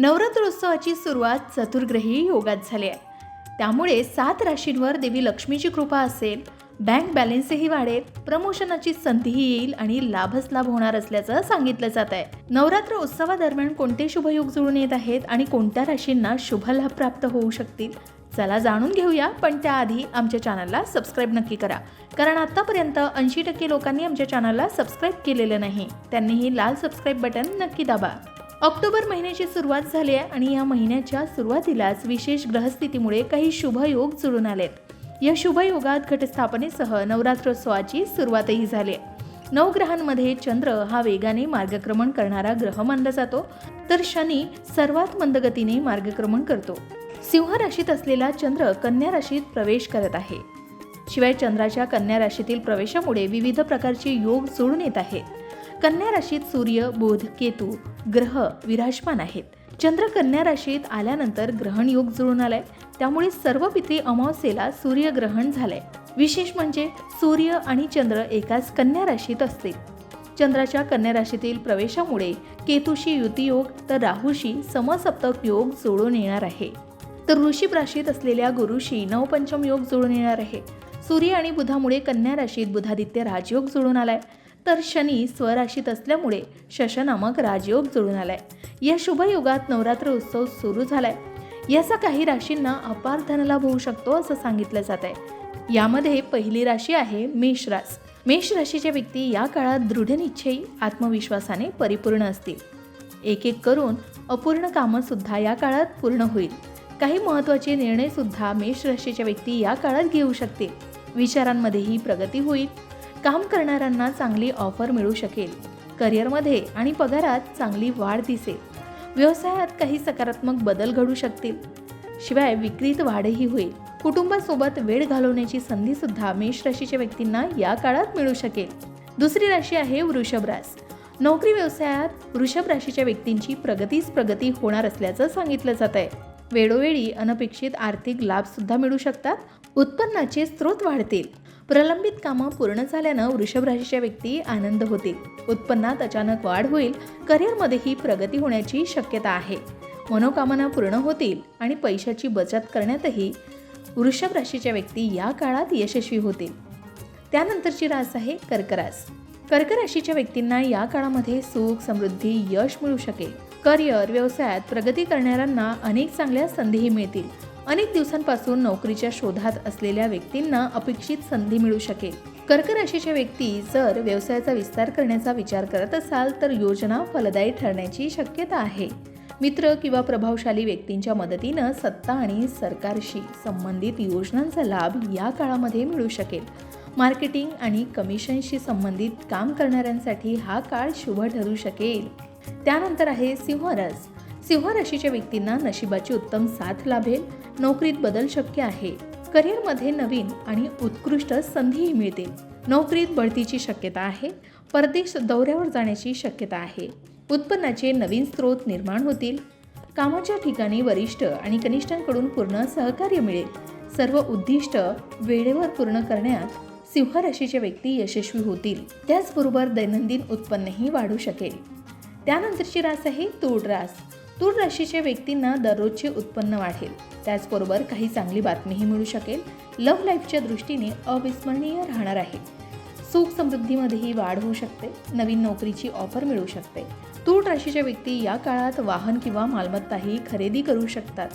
नवरात्रोत्सवाची सुरुवात चतुर्ग्रही योगात झाली आहे. त्यामुळे सात राशींवर देवी लक्ष्मीची कृपा असेल बँक बॅलन्सही वाढेल प्रमोशनाची संधीही येईल आणि लाभच लाभ होणार असल्याचं सांगितलं जात आहे. नवरात्र उत्सवादरम्यान कोणते शुभयोग जुळून येत आहेत आणि कोणत्या राशींना शुभ लाभ प्राप्त होऊ शकतील? चला जाणून घेऊया पण त्याआधी आमच्या चॅनलला सबस्क्राईब नक्की करा. कारण आतापर्यंत ऐंशी टक्के लोकांनी आमच्या चॅनलला सबस्क्राईब केलेलं नाही. त्यांनीही लाल सबस्क्राईब बटन नक्की दाबा. ऑक्टोबर महिन्याची सुरुवात झाली आहे आणि या महिन्याच्या सुरुवातीलाच विशेष ग्रहस्थितीमुळे काही शुभयोग जुळून आलेत. या शुभयोगात घटस्थापनेसह नवरात्रोत्सवाची सुरुवातही झाली आहे. नऊ ग्रहांमध्ये चंद्र हा वेगाने मार्गक्रमण करणारा ग्रह मानला जातो तर शनी सर्वात मंदगतीने मार्गक्रमण करतो. सिंह राशीत असलेला चंद्र कन्या राशीत प्रवेश करत आहे. शिवाय चंद्राच्या कन्या राशीतील प्रवेशामुळे विविध प्रकारचे योग जुळून येत आहेत. कन्या राशीत सूर्य बुध केतू ग्रह विराजमान आहेत. चंद्र कन्या राशीत आल्यानंतर ग्रहण योग जुळून आलाय. त्यामुळे सर्व पित्री अमावस्येला सूर्यग्रहण झालंय. विशेष म्हणजे सूर्य आणि चंद्र एकाच कन्या राशीत असतील. चंद्राच्या कन्या राशीतील प्रवेशामुळे केतूशी युती योग तर राहूशी समसप्तक योग जुळून येणार आहे. तर वृषभ राशीत असलेल्या गुरुशी नवपंचम योग जुळून येणार आहे. सूर्य आणि बुधामुळे कन्या राशीत बुधादित्य राजयोग जुळून आलाय. तर शनी स्वराशीत असल्यामुळे शशनामक राजयोग जुळून आलाय. या शुभयोगात नवरात्र उत्सव सुरू झालाय. याचा काही राशींना अपार धनलाभ होऊ शकतो असं सांगितलं जात आहे यामध्ये पहिली राशी आहे मेष रास. मेष राशीच्या व्यक्ती या काळात दृढनिश्चयी आत्मविश्वासाने परिपूर्ण असतील. एक एक करून अपूर्ण कामं सुद्धा या काळात पूर्ण होईल. काही महत्त्वाचे निर्णय सुद्धा मेष राशीच्या व्यक्ती या काळात घेऊ शकतील. विचारांमध्येही प्रगती होईल. काम करणाऱ्यांना चांगली ऑफर मिळू शकेल. करिअरमध्ये आणि पगारात चांगली वाढ दिसेल. व्यवसायात काही सकारात्मक बदल घडू शकतील. शिवाय विक्रीत वाढही होईल. कुटुंबासोबत वेळ घालवण्याची संधी सुद्धा मेष राशीच्या व्यक्तींना या काळात मिळू शकेल. दुसरी राशी आहे वृषभ रास. नोकरी व्यवसायात वृषभ राशीच्या व्यक्तींची प्रगतीच प्रगती होणार असल्याचं सांगितलं जात आहे वेळोवेळी अनपेक्षित आर्थिक लाभ सुद्धा मिळू शकतात. उत्पन्नाचे स्रोत वाढतील. प्रलंबित कामं पूर्ण झाल्यानं वृषभ राशीच्या व्यक्ती आनंद होतील. उत्पन्नात अचानक वाढ होईल करिअरमध्येही प्रगती होण्याची शक्यता आहे. मनोकामना पूर्ण होतील आणि पैशाची बचत करण्यातही वृषभ राशीच्या व्यक्ती या काळात यशस्वी होतील. त्यानंतरची रास आहे कर्करास. कर्क राशीच्या व्यक्तींना या काळामध्ये सुख समृद्धी यश मिळू शकेल. करिअर व्यवसायात प्रगती करणाऱ्यांना अनेक चांगल्या संधीही मिळतील. अनेक दिवसांपासून नोकरीच्या शोधात असलेल्या व्यक्तींना अपेक्षित संधी मिळू शकेल. कर्क राशीच्या व्यक्ती जर व्यवसायाचा विस्तार करण्याचा विचार करत असाल तर योजना फलदायी ठरण्याची शक्यता आहे. मित्र किंवा प्रभावशाली व्यक्तींच्या मदतीनं सत्ता आणि सरकारशी संबंधित योजनांचा लाभ या काळामध्ये मिळू शकेल. मार्केटिंग आणि कमिशनशी संबंधित काम करणाऱ्यांसाठी हा काळ शुभ ठरू शकेल. त्यानंतर आहे सिंहरस सिंह राशीच्या व्यक्तींना नशिबाची उत्तम साथ लाभेल. नोकरीत बदल शक्य आहे. करिअरमध्ये नवीन आणि उत्कृष्ट संधीही मिळतील. नोकरीत बढतीची शक्यता आहे. परदेश दौऱ्यावर जाण्याची शक्यता आहे. उत्पन्नाचे नवीन स्रोत निर्माण होतील. कामाच्या ठिकाणी वरिष्ठ आणि कनिष्ठांकडून पूर्ण सहकार्य मिळेल. सर्व उद्दिष्ट वेळेवर पूर्ण करण्यात सिंह व्यक्ती यशस्वी होतील. त्याचबरोबर दैनंदिन उत्पन्नही वाढू शकेल. त्यानंतरची रास आहे तूळ रास. तूळ राशीच्या व्यक्तींना दररोजचे उत्पन्न वाढेल. त्याचबरोबर काही चांगली बातमीही मिळू शकेल. लव्ह लाईफच्या दृष्टीने अविस्मरणीय राहणार आहे. सुख समृद्धीमध्येही वाढ होऊ शकते. नवीन नोकरीची ऑफर मिळू शकते. तूळ राशीच्या व्यक्ती या काळात वाहन किंवा मालमत्ताही खरेदी करू शकतात.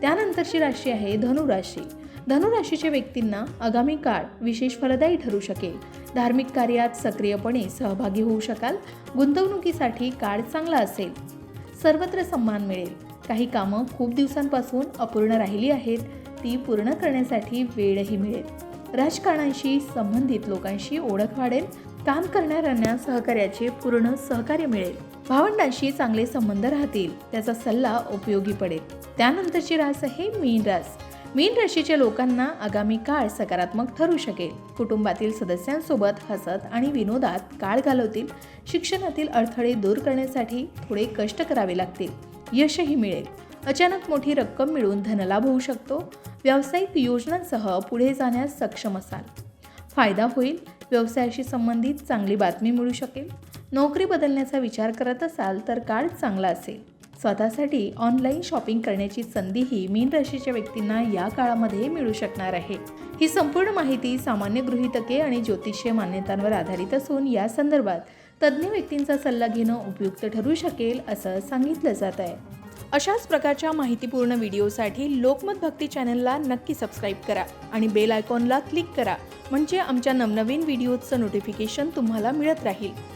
त्यानंतरची राशी आहे धनुराशी. धनुराशीच्या व्यक्तींना आगामी काळ विशेष फलदायी ठरू शकेल. धार्मिक कार्यात सक्रियपणे सहभागी होऊ शकाल. गुंतवणुकीसाठी काळ चांगला असेल. सर्वत्र सन्मान मिळेल. काही कामं खूप दिवसांपासून अपूर्ण राहिली आहेत. ती पूर्ण करण्यासाठी वेळही मिळेल. राजकारणाशी संबंधित लोकांशी ओळख वाढेल. काम करणाऱ्यांना सहकार्याचे पूर्ण सहकार्य मिळेल. भावंडांशी चांगले संबंध राहतील त्याचा सल्ला उपयोगी पडेल. त्यानंतरची रास आहे मीन रास. मीन राशीच्या लोकांना आगामी काळ सकारात्मक ठरू शकेल. कुटुंबातील सदस्यांसोबत हसत आणि विनोदात काळ घालवतील. शिक्षणातील अडथळे दूर करण्यासाठी थोडे कष्ट करावे लागतील. यशही मिळेल. अचानक मोठी रक्कम मिळून धनलाभ होऊ शकतो. व्यावसायिक योजनांसह पुढे जाण्यास सक्षम असाल. फायदा होईल. व्यवसायाशी संबंधित चांगली बातमी मिळू शकेल. नोकरी बदलण्याचा विचार करत असाल तर काळ चांगला असेल. स्वतःसाठी ऑनलाईन शॉपिंग करण्याची संधीही मीन राशीच्या व्यक्तींना या काळामध्ये मिळू शकणार आहे. ही संपूर्ण माहिती सामान्य गृहितके आणि ज्योतिषीय मान्यतांवर आधारित असून या संदर्भात तज्ज्ञ व्यक्तींचा सल्ला घेणं उपयुक्त ठरू शकेल असं सांगितलं जात आहे. अशाच प्रकारच्या माहितीपूर्ण व्हिडिओसाठी लोकमत भक्ती चॅनलला नक्की सबस्क्राईब करा आणि बेल आयकॉनला क्लिक करा म्हणजे आमच्या नवनवीन व्हिडिओजचं नोटिफिकेशन तुम्हाला मिळत राहील.